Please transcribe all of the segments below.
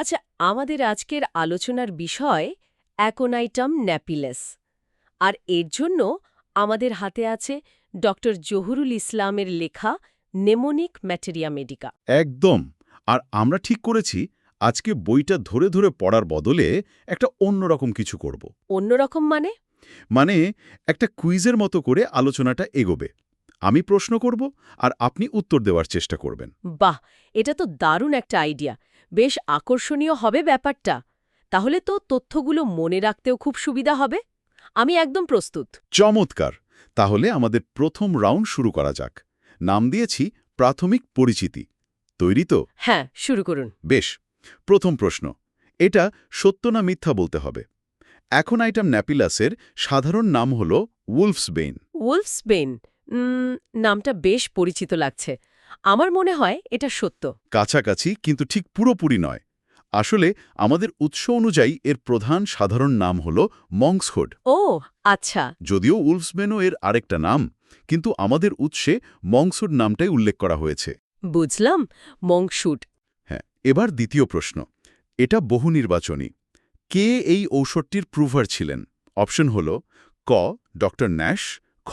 আচ্ছা আমাদের আজকের আলোচনার বিষয় অ্যাকোনাইটাম ন্যাপিলেস। আর এর জন্য আমাদের হাতে আছে ডক্টর জহুরুল ইসলামের লেখা নেমোনিক ম্যাটেরিয়া মেডিকা। একদম। আর আমরা ঠিক করেছি আজকে বইটা ধরে ধরে পড়ার বদলে একটা অন্যরকম কিছু করব। অন্যরকম মানে? মানে একটা কুইজের মতো করে আলোচনাটা এগোবে। আমি প্রশ্ন করব আর আপনি উত্তর দেওয়ার চেষ্টা করবেন। বাহ! এটা তো দারুণ একটা আইডিয়া। বেশ আকর্ষণীয় হবে ব্যাপারটা। তাহলে তো তথ্যগুলো মনে রাখতেও খুব সুবিধা হবে। আমি একদম প্রস্তুত। চমৎকার! তাহলে আমাদের প্রথম রাউন্ড শুরু করা যাক। নাম দিয়েছি প্রাথমিক পরিচিতি। তৈরি তো? হ্যাঁ শুরু করুন। বেশ প্রথম প্রশ্ন। এটা সত্য না মিথ্যা বলতে হবে? এখন আইটাম ন্যাপিলাসের সাধারণ নাম হল উলফসবেইন উলফসবেন উম, নামটা বেশ পরিচিত লাগছে। আমার মনে হয় এটা সত্য। কাছাকাছি কিন্তু ঠিক পুরোপুরি নয়। আসলে আমাদের উৎস অনুযায়ী এর প্রধান সাধারণ নাম হল মংসহুড ও আচ্ছা। যদিও উলফসবেনও এর আরেকটা নাম কিন্তু আমাদের উৎসে মংসুড নামটাই উল্লেখ করা হয়েছে। বুঝলাম মংশুট হ্যাঁ এবার দ্বিতীয় প্রশ্ন। এটা বহু নির্বাচনী। কে এই ঔষধটির প্রুভার ছিলেন? অপশন হল ক ডক্টর ন্যাশ খ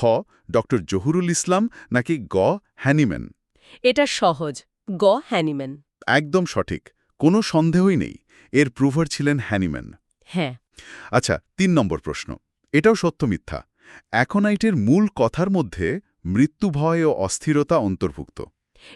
ডক্টর জহুরুল ইসলাম নাকি গ হ্যানিম্যান? এটা সহজ গ হ্যানিম্যান। একদম সঠিক। কোনো সন্দেহই নেই এর প্রুভার ছিলেন হ্যানিম্যান। হ্যাঁ। আচ্ছা তিন নম্বর প্রশ্ন। এটাও সত্য মিথ্যা। অ্যাকোনাইটের মূল কথার মধ্যে মৃত্যুভয় ও অস্থিরতা অন্তর্ভুক্ত।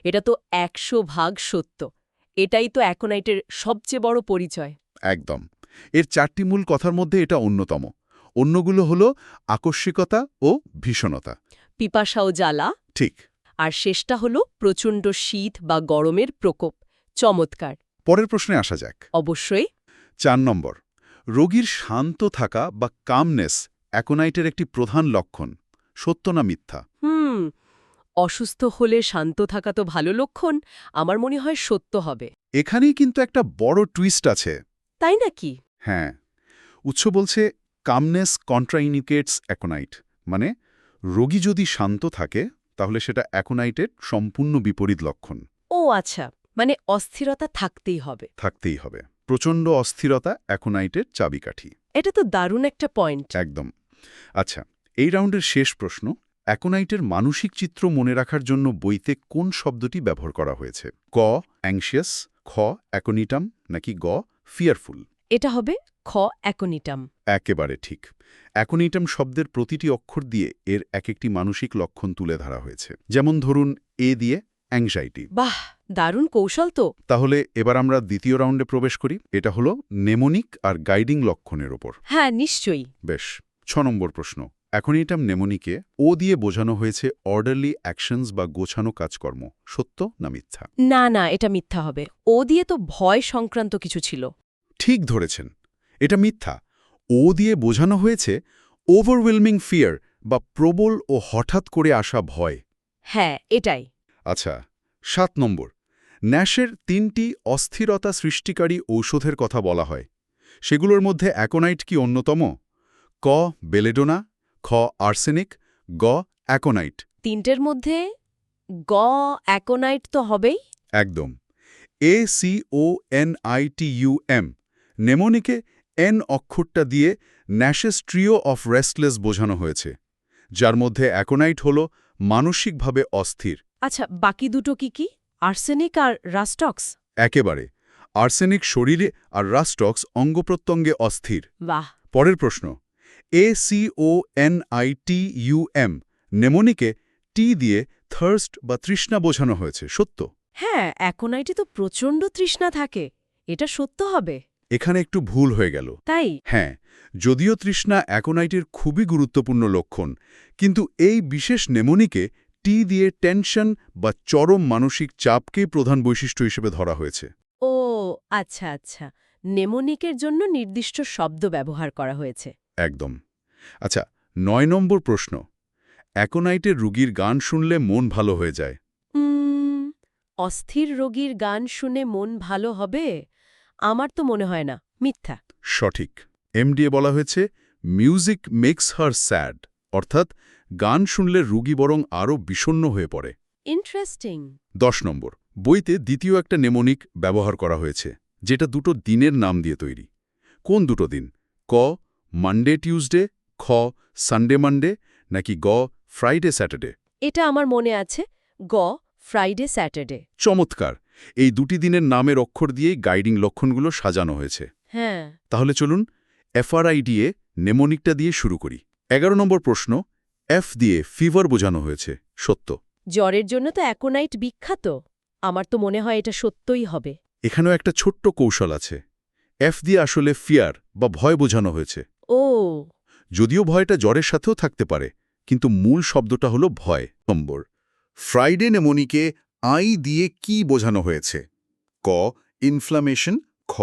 এটা তো একশো ভাগ সত্য। এটাই তো অ্যাকোনাইটের সবচেয়ে বড় পরিচয়। একদম। এর চারটি মূল কথার মধ্যে এটা অন্যতম। অন্যগুলো হল আকস্মিকতা ও ভীষণতা। পিপাসা ও জ্বালা। ঠিক। আর শেষটা হলো প্রচণ্ড শীত বা গরমের প্রকোপ। চমৎকার। পরের প্রশ্নে আসা যাক। অবশ্যই। চার নম্বর রোগীর শান্ত থাকা বা কামনেস অ্যাকোনাইটের একটি প্রধান লক্ষণ সত্য না মিথ্যা? হুম অসুস্থ হলে শান্ত থাকা তো ভালো লক্ষণ আমার মনে হয় সত্য হবে। এখানেই কিন্তু একটা বড় টুইস্ট আছে। তাই নাকি? হ্যাঁ উৎস বলছে কামনেস কন্ট্রাইনিকেটস অ্যাকোনাইট মানে রোগী যদি শান্ত থাকে তাহলে সেটা অ্যাকোনাইটের সম্পূর্ণ বিপরীত লক্ষণ। ও আচ্ছা মানে অস্থিরতা থাকতেই হবে। থাকতেই হবে। প্রচণ্ড অস্থিরতা অ্যাকোনাইটের চাবিকাঠি। এটা তো দারুণ একটা পয়েন্ট। একদম। আচ্ছা এই রাউন্ডের শেষ প্রশ্ন অ্যাকোনাইটের মানসিক চিত্র মনে রাখার জন্য বইতে কোন শব্দটি ব্যবহার করা হয়েছে? ক অ্যাংশিয়াস খ অ্যাকোনিটাম নাকি গ ফিয়ারফুল এটা হবে খ অ্যাকোনিটাম একেবারে ঠিক। অ্যাকোনিটাম শব্দের প্রতিটি অক্ষর দিয়ে এর এক একটি মানসিক লক্ষণ তুলে ধরা হয়েছে। যেমন ধরুন এ দিয়ে অ্যাংজাইটি বাহ দারুণ কৌশল তো। তাহলে এবার আমরা দ্বিতীয় রাউন্ডে প্রবেশ করি। এটা হলো নেমোনিক আর গাইডিং লক্ষণের ওপর। হ্যাঁ নিশ্চয়ই। বেশ ছ নম্বর প্রশ্ন। এখন এটা নেমোনিকে ও দিয়ে বোঝানো হয়েছে অর্ডারলি অ্যাকশনস বা গোছানো কাজকর্ম। সত্য না মিথ্যা? না না এটা মিথ্যা হবে। ও দিয়ে তো ভয় সংক্রান্ত কিছু ছিল। ঠিক ধরেছেন। এটা মিথ্যা। ও দিয়ে বোঝানো হয়েছে ওভারওয়েলমিং ফিয়ার বা প্রবল ও হঠাৎ করে আসা ভয়। হ্যাঁ এটাই। আচ্ছা সাত নম্বর। ন্যাশের তিনটি অস্থিরতা সৃষ্টিকারী ঔষধের কথা বলা হয়। সেগুলোর মধ্যে অ্যাকোনাইট কি অন্যতম? ক বেলেডোনা খ আর্সেনিক গ অ্যাকোনাইট। তিনটের মধ্যে গ অ্যাকোনাইট তো হবেই। একদম। A C O N I T U M নেমোনিকে N অক্ষরটা দিয়ে ন্যাশেস ট্রিও অফ রেস্টলেস বোঝানো হয়েছে যার মধ্যে অ্যাকোনাইট হল মানসিকভাবে অস্থির। আচ্ছা বাকি দুটো কি কি? আর্সেনিক আর রাস্টক্স? একেবারে। আর্সেনিক শরীরে আর রাস্টক্স অঙ্গপ্রত্যঙ্গে অস্থির। বাহ। পরের প্রশ্ন A C O N I T U M নেমোনিকে T দিয়ে থার্স্ট বা তৃষ্ণা বোঝানো হয়েছে সত্য? হ্যাঁ অ্যাকোনাইটে তো প্রচণ্ড তৃষ্ণা থাকে এটা সত্য হবে। এখানে একটু ভুল হয়ে গেল। তাই? হ্যাঁ যদিও তৃষ্ণা অ্যাকোনাইটের খুবই গুরুত্বপূর্ণ লক্ষণ কিন্তু এই বিশেষ নেমনিকে টি দিয়ে টেনশন বা চরম মানসিক চাপকেই প্রধান বৈশিষ্ট্য হিসেবে ধরা হয়েছে। ও আচ্ছা আচ্ছা। নেমোনিকের জন্য নির্দিষ্ট শব্দ ব্যবহার করা হয়েছে। একদম। আচ্ছা নয় নম্বর প্রশ্ন। অ্যাকোনাইটের রুগীর গান শুনলে মন ভালো হয়ে যায়। অস্থির রোগীর গান শুনে মন ভালো হবে? আমার তো মনে হয় না মিথ্যা। সঠিক। এমডিএ বলা হয়েছে মিউজিক মেক্স হার স্যাড অর্থাৎ গান শুনলে রুগী বরং আরও বিষণ্ণ হয়ে পড়ে। ইন্টারেস্টিং দশ নম্বর বইতে দ্বিতীয় একটা নেমোনিক ব্যবহার করা হয়েছে যেটা দুটো দিনের নাম দিয়ে তৈরি। কোন দুটো দিন? ক মানডে টিউসডে খ সানডে মানডে নাকি গ ফ্রাইডে স্যাটারডে এটা আমার মনে আছে গ ফ্রাইডে স্যাটারডে চমৎকার! এই দুটি দিনের নামের অক্ষর দিয়েই গাইডিং লক্ষণগুলো সাজানো হয়েছে। হ্যাঁ। তাহলে চলুন এফআরআইডিএ নেমোনিকটা দিয়ে শুরু করি। এগারো নম্বর প্রশ্ন এফ দিয়ে ফিভার বোঝানো হয়েছে সত্য। জ্বরের জন্য তো অ্যাকোনাইট বিখ্যাত। আমার তো মনে হয় এটা সত্যই হবে। এখানেও একটা ছোট্ট কৌশল আছে। এফ দিয়ে আসলে ফিয়ার বা ভয় বোঝানো হয়েছে। ও। যদিও ভয়টা জ্বরের সাথেও থাকতে পারে কিন্তু মূল শব্দটা হলো ভয়। নম্বর ফ্রাইডে নেমোনিকে আই দিয়ে কি বোঝানো হয়েছে? ক ইনফ্লামেশন খ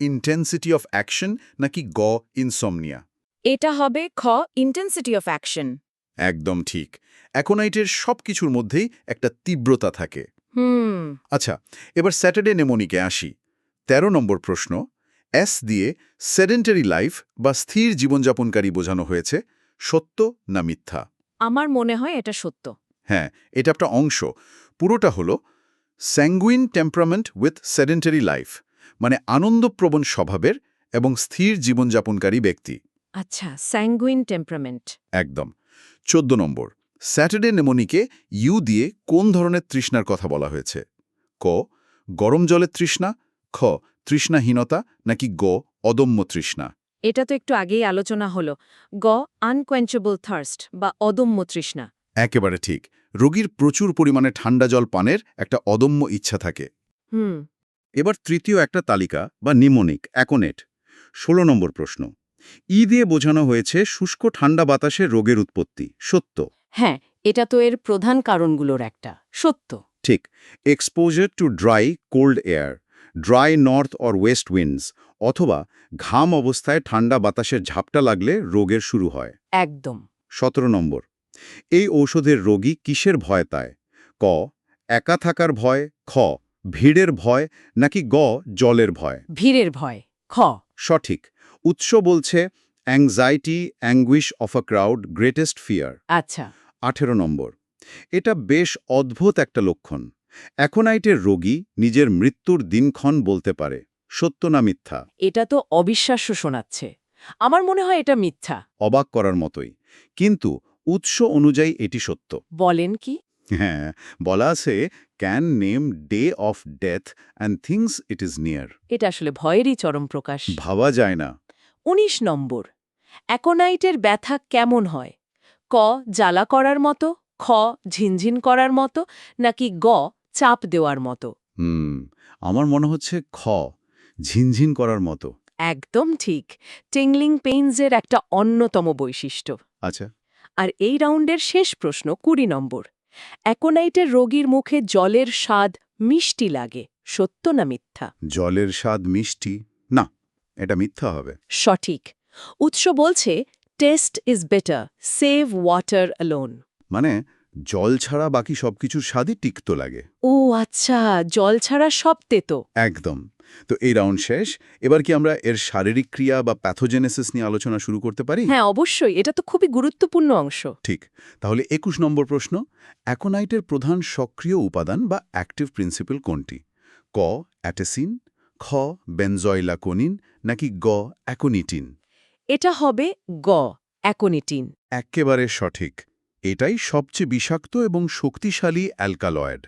ইন্টেন্সিটি অফ অ্যাকশন নাকি গ ইনসমনিয়া এটা হবে খ ইন্টেন্সিটি অফ অ্যাকশন একদম ঠিক। অ্যাকোনাইটের সব কিছুর মধ্যেই একটা তীব্রতা থাকে। হুম। আচ্ছা এবার স্যাটারডে নেমোনিকে আসি। ১৩ নম্বর প্রশ্ন এস দিয়ে সেডেন্টারি লাইফ বা স্থির জীবনযাপনকারী বোঝানো হয়েছে সত্য না মিথ্যা? আমার মনে হয় এটা সত্য। হ্যাঁ এটা একটা অংশ। পুরোটা হলো sanguine temperament with sedentary life মানে আনন্দপ্রবণ স্বভাবের এবং স্থির জীবনযাপনকারী ব্যক্তি। আচ্ছা স্যাঙ্গুইন টেম্পারামেন্ট একদম। চোদ্দ নম্বর স্যাটারডে নেমোনিকে ইউ দিয়ে কোন ধরনের তৃষ্ণার কথা বলা হয়েছে? ক গরম জলের তৃষ্ণা খ তৃষ্ণাহীনতা নাকি গ অদম্য তৃষ্ণা? এটা তো একটু আগেই আলোচনা হলো। গ আনকোয়েঞ্চেবল থার্স্ট বা অদম্য তৃষ্ণা। একেবারে ঠিক। রোগীর প্রচুর পরিমাণে ঠান্ডা জল পানের একটা অদম্য ইচ্ছা থাকে। হুম। এবার তৃতীয় একটা তালিকা বা নিমোনিক অ্যাকোনেট ষোলো নম্বর প্রশ্ন। ই দিয়ে বোঝানো হয়েছে শুষ্ক ঠান্ডা বাতাসে রোগের উৎপত্তি সত্য। হ্যাঁ এটা তো এর প্রধান কারণগুলোর একটা সত্য। ঠিক। Exposure to dry cold air dry north or west winds অথবা ঘাম অবস্থায় ঠান্ডা বাতাসের ঝাপটা লাগলে রোগের শুরু হয়। একদম। সতেরো নম্বর। এই ঔষধের রোগী কিসের ভয় তায়? ক একা থাকার ভয় খ ভিড়ের ভয় নাকি গ জলের ভয়? ভিড়ের ভয় খ। সঠিক। উৎস বলছে anxiety anguish of a crowd greatest fear আচ্ছা। আঠেরো নম্বর। এটা বেশ অদ্ভুত একটা লক্ষণ। অ্যাকোনাইটের রোগী নিজের মৃত্যুর দিনক্ষণ বলতে পারে। সত্য না মিথ্যা? এটা তো অবিশ্বাস্য শোনাচ্ছে। আমার মনে হয় এটা মিথ্যা। অবাক করার মতোই। কিন্তু উৎস অনুযায়ী এটি সত্য। বলেন কি? হ্যাঁ বলা আছে can name day of death and things it is near এটা আসলে ভয়েরই চরম প্রকাশ। ভাবা যায় না। ১৯ নম্বর অ্যাকোনাইটের ব্যথা কেমন হয়? ক জ্বালা করার মতো খ ঝিনঝিন করার মতো নাকি গ চাপ দেওয়ার মতো? হুম আমার মনে হচ্ছে খ ঝিনঝিন করার মতো। একদম ঠিক। টিংলিং পেইনসের একটা অন্যতম বৈশিষ্ট্য। আচ্ছা। আর এই রাউন্ডের শেষ প্রশ্ন কুড়ি নম্বর। অ্যাকোনাইটের রোগীর মুখে জলের স্বাদ মিষ্টি লাগে সত্য না মিথ্যা? জলের স্বাদ মিষ্টি? না এটা মিথ্যা হবে। সঠিক। উৎস বলছে taste is better save water alone. মানে জল ছাড়া বাকি সবকিছুর স্বাদই টিকতো লাগে। ও আচ্ছা জল ছাড়া সব তেতো। একদম। তো এই রাউন্ড শেষ। এবার কি আমরা এর শারীরিক ক্রিয়া বা প্যাথোজেনেসিস নিয়ে আলোচনা শুরু করতে পারি? হ্যাঁ অবশ্যই। এটা তো খুবই গুরুত্বপূর্ণ অংশ। ঠিক। তাহলে একুশ নম্বর প্রশ্ন। অ্যাকোনাইটের প্রধান সক্রিয় উপাদান বা অ্যাক্টিভ প্রিন্সিপাল কোনটি? ক অ্যাটেসিন খ বেনজয়লাকোনিন নাকি গ অ্যাকোনিটিন? এটা হবে গ অ্যাকোনিটিন। একেবারে সঠিক। এটাই সবচেয়ে বিষাক্ত এবং শক্তিশালী অ্যালকালয়েড।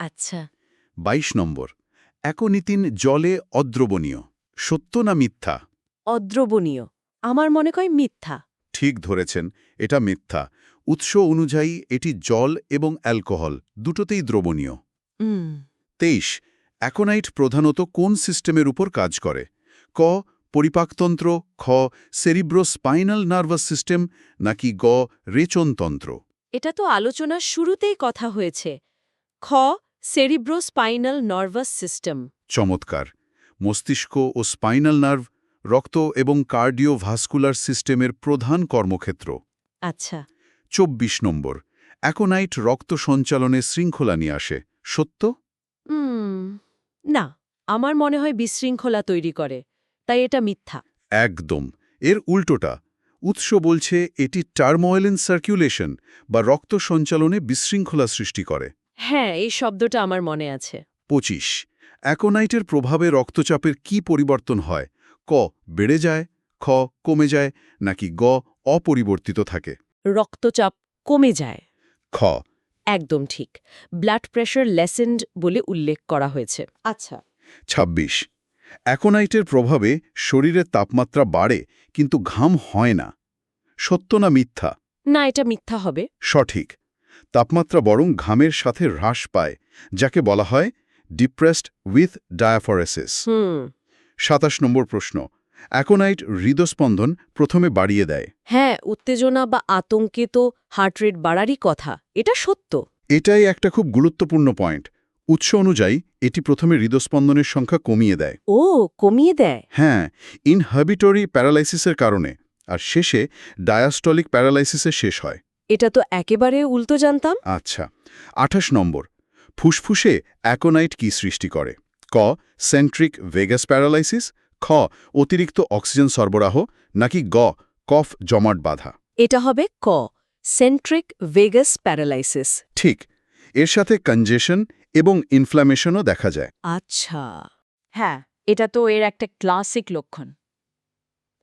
আচ্ছা। ২২ নম্বর অ্যাকোনিতিন জলে অদ্রবণীয় সত্য না মিথ্যা? অদ্রবণীয় আমার মনে হয় মিথ্যা। ঠিক ধরেছেন এটা মিথ্যা। উৎস অনুযায়ী এটি জল এবং অ্যালকোহল দুটোতেই দ্রবণীয়। তেইশ অ্যাকোনাইট প্রধানত কোন সিস্টেমের উপর কাজ করে? ক পরিপাকতন্ত্র খ সেরিব্রোস্পাইনাল নার্ভাস সিস্টেম নাকি গ রেচনতন্ত্র। এটা তো আলোচনার শুরুতেই কথা হয়েছে। খ সেরিব্রোস্পাইনাল নার্ভাস সিস্টেম চমৎকার। মস্তিষ্ক ও স্পাইনাল নার্ভ রক্ত এবং কার্ডিওভাস্কুলার সিস্টেমের প্রধান কর্মক্ষেত্র। আচ্ছা। ২৪ নম্বর। অ্যাকোনাইট রক্ত সঞ্চালনে শৃঙ্খলা নিয়ে আসে। সত্য? না। আমার মনে হয় বিশৃঙ্খলা তৈরি করে। তাই এটা মিথ্যা। একদম। এর উল্টোটা উৎস বলছে এটি টার্মোয়েল ইন সার্কুলেশন বা রক্ত সঞ্চালনে বিশৃঙ্খলা সৃষ্টি করে। হ্যাঁ এই শব্দটা আমার মনে আছে। পঁচিশ অ্যাকোনাইটের প্রভাবে রক্তচাপের কি পরিবর্তন হয়? ক বেড়ে যায় খ কমে যায় নাকি গ অপরিবর্তিত থাকে? রক্তচাপ কমে যায়। খ। একদম ঠিক। ব্লাড প্রেশার লেসেন্ড বলে উল্লেখ করা হয়েছে। আচ্ছা। ২৬ অ্যাকোনাইটের প্রভাবে শরীরের তাপমাত্রা বাড়ে কিন্তু ঘাম হয় না। সত্য না মিথ্যা? না এটা মিথ্যা হবে। সঠিক। তাপমাত্রা বরং ঘামের সাথে হ্রাস পায় যাকে বলা হয় ডিপ্রেসড উইথ ডায়াফরেসিস। সাতাশ নম্বর প্রশ্ন। অ্যাকোনাইট হৃদস্পন্দন প্রথমে বাড়িয়ে দেয়। হ্যাঁ উত্তেজনা বা আতঙ্কে তো হার্ট রেট বাড়ারই কথা। এটা সত্য। এটাই একটা খুব গুরুত্বপূর্ণ পয়েন্ট। উৎস অনুযায়ী এটি প্রথমে হৃদস্পন্দনের সংখ্যা কমিয়ে দেয়। ও কমিয়ে দেয়? হ্যাঁ ইনহাবিটরি প্যারালাইসিসের কারণে আর শেষে ডায়াস্টলিক প্যারালাইসিসে শেষ হয়। এটা তো একেবারে উল্টো জানতাম। আচ্ছা আঠাশ নম্বর ফুসফুসে অ্যাকোনাইট কি সৃষ্টি করে? ক সেন্ট্রিক ভেগাস প্যারালাইসিস খ অতিরিক্ত অক্সিজেন সরবরাহ নাকি গ কফ জমাট বাধা? এটা হবে ক সেন্ট্রিক ভেগাস প্যারালাইসিস। ঠিক এর সাথে কনজেশন এবং ইনফ্ল্যামেশনও দেখা যায়। আচ্ছা। হ্যাঁ এটা তো এর একটা ক্লাসিক লক্ষণ।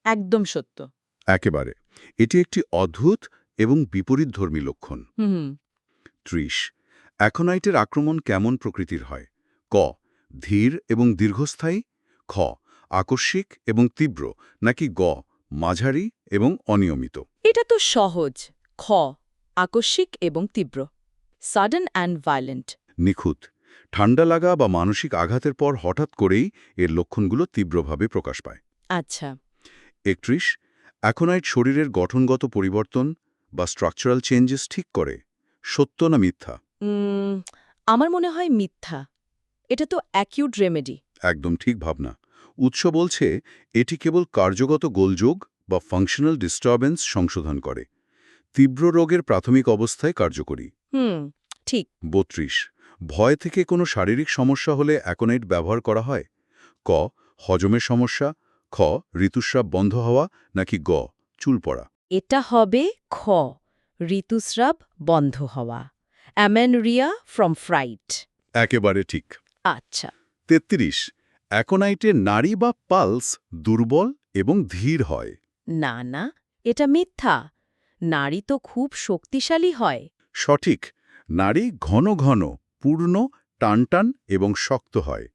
একদম সত্য। একেবারে। এটি একটি অদ্ভুত এবং বিপরীতধর্মী লক্ষণ। হুম ত্রিশ। অ্যাকোনাইটের আক্রমণ কেমন প্রকৃতির হয়? ক। ধীর এবং দীর্ঘস্থায়ী? খ। আকস্মিক এবং তীব্র নাকি গ। মাঝারি এবং অনিয়মিত? এটা তো সহজ। খ। আকস্মিক এবং তীব্র। সাডেন অ্যান্ড ভায়োলেন্ট নিখুঁত। ঠান্ডা লাগা বা মানসিক আঘাতের পর হঠাৎ করেই এর লক্ষণগুলো তীব্রভাবে প্রকাশ পায়। আচ্ছা। একত্রিশ অ্যাকোনাইট শরীরের গঠনগত পরিবর্তন বা স্ট্রাকচারাল চেঞ্জেস ঠিক করে সত্য না মিথ্যা? আমার মনে হয় মিথ্যা। এটা তো অ্যাকিউট রেমেডি একদম ঠিক ভাবনা। উৎস বলছে এটি কেবল কার্যগত গোলযোগ বা ফাংশনাল ডিস্টারবেন্স সংশোধন করে। তীব্র রোগের প্রাথমিক অবস্থায় কার্যকরী। হুম ঠিক। বত্রিশ ভয় থেকে কোনো শারীরিক সমস্যা হলে অ্যাকোনাইট ব্যবহার করা হয়। ক হজমের সমস্যা। খ ঋতুস্রাব বন্ধ হওয়া নাকি গ চুল পড়া। এটা হবে খ ঋতুস্রাব বন্ধ হওয়া। Amenorrhoea from fright. একেবারে ঠিক। আচ্ছা। তেত্রিশ অ্যাকোনাইটে নারী বা পালস দুর্বল এবং ধীর হয়। না না এটা মিথ্যা। নারী তো খুব শক্তিশালী হয়। সঠিক। নারী ঘন ঘন পূর্ণ টানটান এবং শক্ত হয়।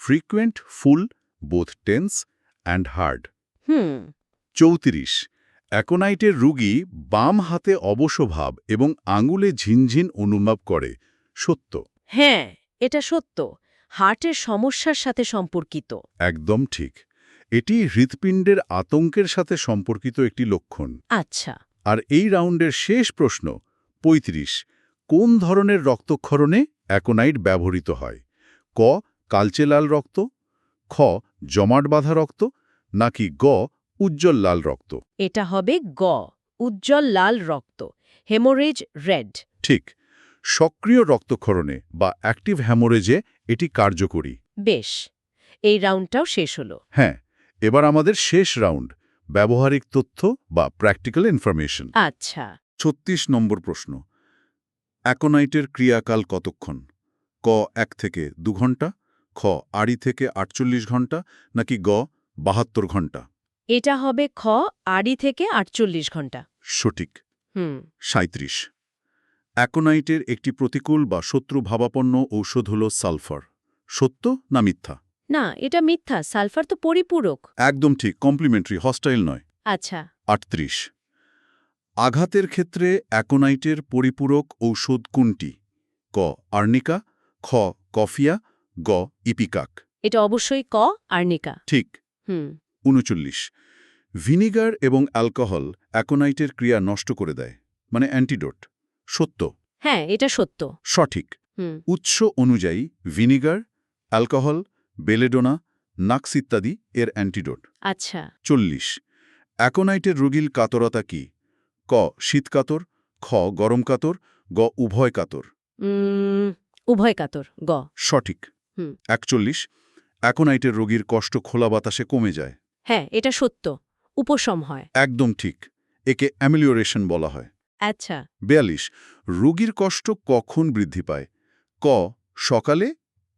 Frequent full both tense and hard hmm. চৌত্রিশ। অ্যাকোনাইটের রুগী বাম হাতে অবশভাব এবং আঙুলে ঝিনঝিন অনুভব করে। সত্য। হ্যাঁ এটা সত্য। হার্টের সমস্যার সাথে সম্পর্কিত। একদম ঠিক। এটি হৃৎপিণ্ডের আতঙ্কের সাথে সম্পর্কিত একটি লক্ষণ। আচ্ছা। আর এই রাউন্ডের শেষ প্রশ্ন ৩৫ কোন ধরনের রক্তক্ষরণে? অ্যাকোনাইট ব্যবহৃত হয়। ক কালচে লাল রক্ত খ জমাট বাঁধা রক্ত নাকি গ উজ্জ্বল লাল রক্ত। এটা হবে গ উজ্জ্বল লাল রক্ত হেমোরেজ রেড। ঠিক। সক্রিয় রক্তক্ষরণে বা অ্যাক্টিভ হ্যামোরেজে এটি কার্যকরী। বেশ এই রাউন্ডটাও শেষ হলো। হ্যাঁ এবার আমাদের শেষ রাউন্ড ব্যবহারিক তথ্য বা প্র্যাকটিক্যাল ইনফরমেশন। আচ্ছা। ছত্রিশ নম্বর প্রশ্ন। অ্যাকোনাইটের ক্রিয়াকাল কতক্ষণ? ক এক থেকে দু ঘণ্টা খ আড়ি থেকে আটচল্লিশ ঘণ্টা নাকি গ বাহাত্তর ঘণ্টা? এটা হবে খ আড়ি থেকে আটচল্লিশ ঘণ্টা। সঠিক। হুম। সাঁত্রিশ অ্যাকোনাইটের একটি প্রতিকূল বা শত্রু ভাবাপন্ন ঔষধ হল সালফার। সত্য না মিথ্যা? না এটা মিথ্যা সালফার তো পরিপূরক। একদম ঠিক কমপ্লিমেন্টারি হস্টাইল নয়। আচ্ছা। আটত্রিশ। আঘাতের ক্ষেত্রে অ্যাকোনাইটের পরিপূরক ঔষধ কোনটি? ক আর্নিকা খ কফিয়া গ ইপিকাক। এটা অবশ্যই ক আর্নিকা। ঠিক। হুম। উনচল্লিশ। ভিনিগার এবং অ্যালকোহল অ্যাকোনাইটের ক্রিয়া নষ্ট করে দেয় মানে অ্যান্টিডোট। সত্য। হ্যাঁ এটা সত্য। সঠিক। উৎস অনুযায়ী ভিনিগার অ্যালকোহল বেলেডোনা নাক্স ইত্যাদি এর অ্যান্টিডোট। আচ্ছা। চল্লিশ। অ্যাকোনাইটের রোগীর কাতরতা কি? ক শীতকাতর খ গরম কাতর গ উভয় কাতর। উভয় কাতর গ। সঠিক। একচল্লিশ অ্যাকোনাইটের রোগীর কষ্ট খোলা বাতাসে কমে যায়। হ্যাঁ এটা সত্য। উপশম হয়। একদম ঠিক। একে অ্যামিলিওরেশন বলা হয়। আচ্ছা। বেয়াল্লিশ রোগীর কষ্ট কখন বৃদ্ধি পায়? ক সকালে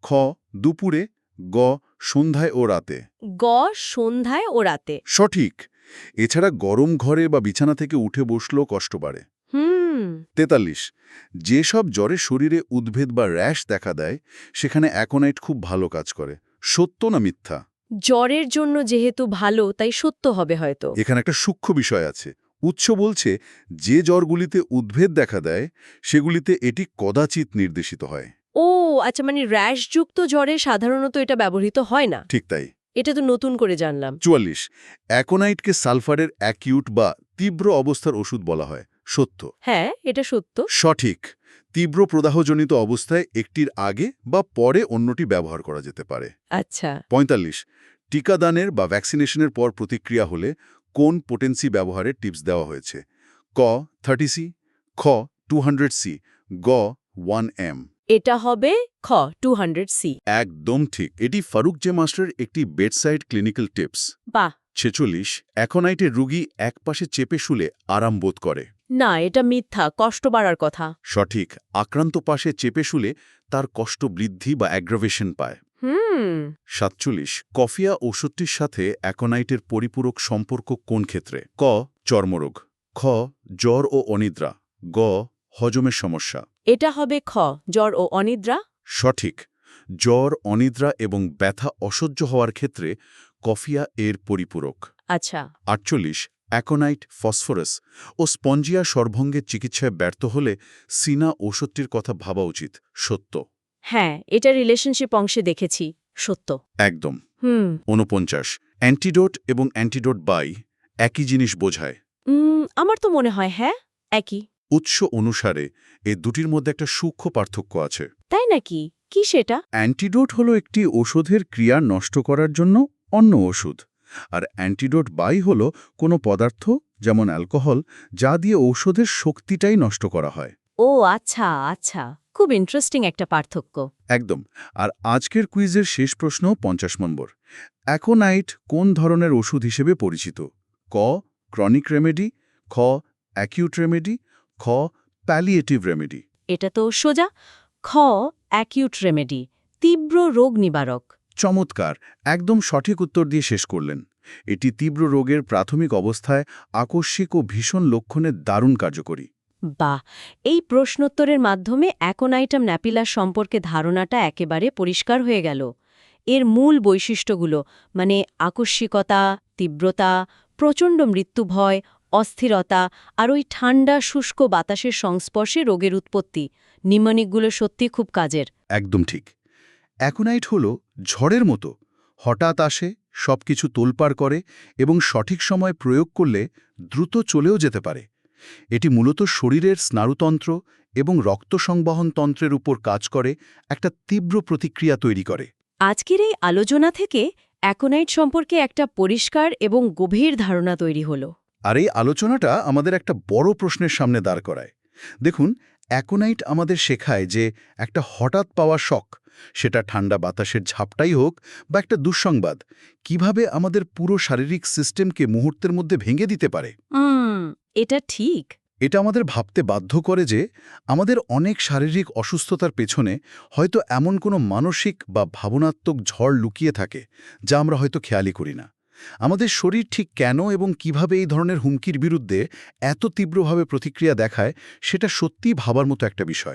খ দুপুরে গ সন্ধ্যায় ও রাতে। গ সন্ধ্যায় ও রাতে। সঠিক। এছাড়া গরম ঘরে বা বিছানা থেকে উঠে বসলেও কষ্ট বাড়ে। হুম। তেতাল্লিশ যেসব জ্বরে শরীরে উদ্ভেদ বা র্যাশ দেখা দেয় সেখানে অ্যাকোনাইট খুব ভালো কাজ করে। সত্য না মিথ্যা? জ্বরের জন্য যেহেতু ভালো তাই সত্য হবে হয়তো। এখানে একটা সূক্ষ্ম বিষয় আছে। উৎস বলছে যে জ্বরগুলিতে উদ্ভেদ দেখা দেয় সেগুলিতে এটি কদাচিৎ নির্দেশিত হয়। ও আচ্ছা মানে র্যাশযুক্ত জ্বরে সাধারণত এটা ব্যবহৃত হয় না? ঠিক তাই। এটা তো নতুন করে জানলাম। চুয়াল্লিশ। অ্যাকোনাইটকে সালফারের অ্যাকিউট বা তীব্র অবস্থার ওষুধ বলা হয়। সত্য। হ্যাঁ এটা সত্য। সঠিক। তীব্র প্রদাহজনিত অবস্থায় একটির আগে বা পরে অন্যটি ব্যবহার করা যেতে পারে। আচ্ছা। পঁয়তাল্লিশ। টিকাদানের বা ভ্যাকসিনেশনের পর প্রতিক্রিয়া হলে কোন পোটেন্সি ব্যবহারের টিপস দেওয়া হয়েছে? ক থার্টি সি খ টু হান্ড্রেড সি গ ওয়ান এম। এটা হবে খ টু সি একদম ঠিক। এটি ফারুক জে মাস্টারের একটি বেডসাইড ক্লিনিক্যাল টিপস। বাহ। ছেচল্লিশ অ্যাকোনাইটের রুগী একপাশে চেপে শুলে আরাম বোধ করে। না এটা মিথ্যা কষ্ট বাড়ার কথা। সঠিক আক্রান্ত পাশে চেপে শুলে তার কষ্ট বৃদ্ধি বা অ্যাগ্রাভেশন পায়। হুম। সাতচল্লিশ কফিয়া ওষুধটির সাথে অ্যাকোনাইটের পরিপূরক সম্পর্ক কোন ক্ষেত্রে? ক চর্মরোগ। খ জ্বর ও অনিদ্রা। গ হজমের সমস্যা। এটা হবে খ জ্বর ও অনিদ্রা। সঠিক। জ্বর অনিদ্রা এবং ব্যথা অসহ্য হওয়ার ক্ষেত্রে কফিয়া এর পরিপূরক। আচ্ছা। আটচল্লিশ অ্যাকোনাইট ফসফরাস ও স্পঞ্জিয়া সর্ভঙ্গের চিকিৎসায় ব্যর্থ হলে সিনা ওষুধটির কথা ভাবা উচিত সত্য। হ্যাঁ এটা রিলেশনশিপ অংশে দেখেছি সত্য। একদম। হুম। ঊনপঞ্চাশ অ্যান্টিডোট এবং অ্যান্টিডোট বাই একই জিনিস বোঝায়। আমার তো মনে হয় হ্যাঁ একই। উৎস অনুসারে এ দুটির মধ্যে একটা সূক্ষ্ম পার্থক্য আছে। তাই নাকি? কি সেটা? অ্যান্টিডোট হলো একটি ওষুধের ক্রিয়া নষ্ট করার জন্য অন্য ওষুধ আর অ্যান্টিডোট বাই হল কোনো পদার্থ যেমন অ্যালকোহল যা দিয়ে ঔষধের শক্তিটাই নষ্ট করা হয়। ও আচ্ছা আচ্ছা। খুব ইন্টারেস্টিং একটা পার্থক্য। একদম। আর আজকের কুইজের শেষ প্রশ্ন পঞ্চাশ নম্বর। অ্যাকোনাইট কোন ধরনের ওষুধ হিসেবে পরিচিত? ক ক্রনিক রেমেডি খ অ্যাকিউট রেমেডি খ প্যালিয়েটিভ রেমেডি এটা তো সোজা। খ অ্যাকিউট রেমেডি তীব্র রোগ নিবারক। চমৎকার একদম সঠিক উত্তর দিয়ে শেষ করলেন। এটি তীব্র রোগের প্রাথমিক অবস্থায় আকস্মিক ও ভীষণ লক্ষণে দারুণ কার্যকরী। বাহ! এই প্রশ্নোত্তরের মাধ্যমে অ্যাকোনাইটাম ন্যাপিলাস সম্পর্কে ধারণাটা একেবারে পরিষ্কার হয়ে গেল। এর মূল বৈশিষ্ট্যগুলো মানে আকস্মিকতা তীব্রতা প্রচণ্ড মৃত্যুভয় অস্থিরতা আর ওই ঠান্ডা শুষ্ক বাতাসের সংস্পর্শে রোগের উৎপত্তি। নিমনিকগুলো সত্যি খুব কাজের। একদম ঠিক। অ্যাকোনাইট হল ঝড়ের মতো। হঠাৎ আসে সবকিছু তোলপাড় করে এবং সঠিক সময় প্রয়োগ করলে দ্রুত চলেও যেতে পারে। এটি মূলত শরীরের স্নায়ুতন্ত্র এবং রক্ত সংবহন তন্ত্রের উপর কাজ করে একটা তীব্র প্রতিক্রিয়া তৈরি করে। আজকের এই আলোচনা থেকে অ্যাকোনাইট সম্পর্কে একটা পরিষ্কার এবং গভীর ধারণা তৈরি হলো। আর এই আলোচনাটা আমাদের একটা বড় প্রশ্নের সামনে দাঁড় করায়। দেখুন অ্যাকোনাইট আমাদের শেখায় যে একটা হঠাৎ পাওয়া শখ সেটা ঠান্ডা বাতাসের ঝাপটাই হোক বা একটা দুঃসংবাদ কীভাবে আমাদের পুরো শারীরিক সিস্টেমকে মুহূর্তের মধ্যে ভেঙে দিতে পারে? এটা ঠিক। এটা আমাদের ভাবতে বাধ্য করে যে আমাদের অনেক শারীরিক অসুস্থতার পেছনে হয়তো এমন কোনো মানসিক বা ভাবনাত্মক ঝড় লুকিয়ে থাকে যা আমরা হয়তো খেয়ালই করি না। আমাদের শরীর ঠিক কেন এবং কীভাবে এই ধরনের হুমকির বিরুদ্ধে এত তীব্রভাবে প্রতিক্রিয়া দেখায়, সেটা সত্যি ভাবার মতো একটা বিষয়।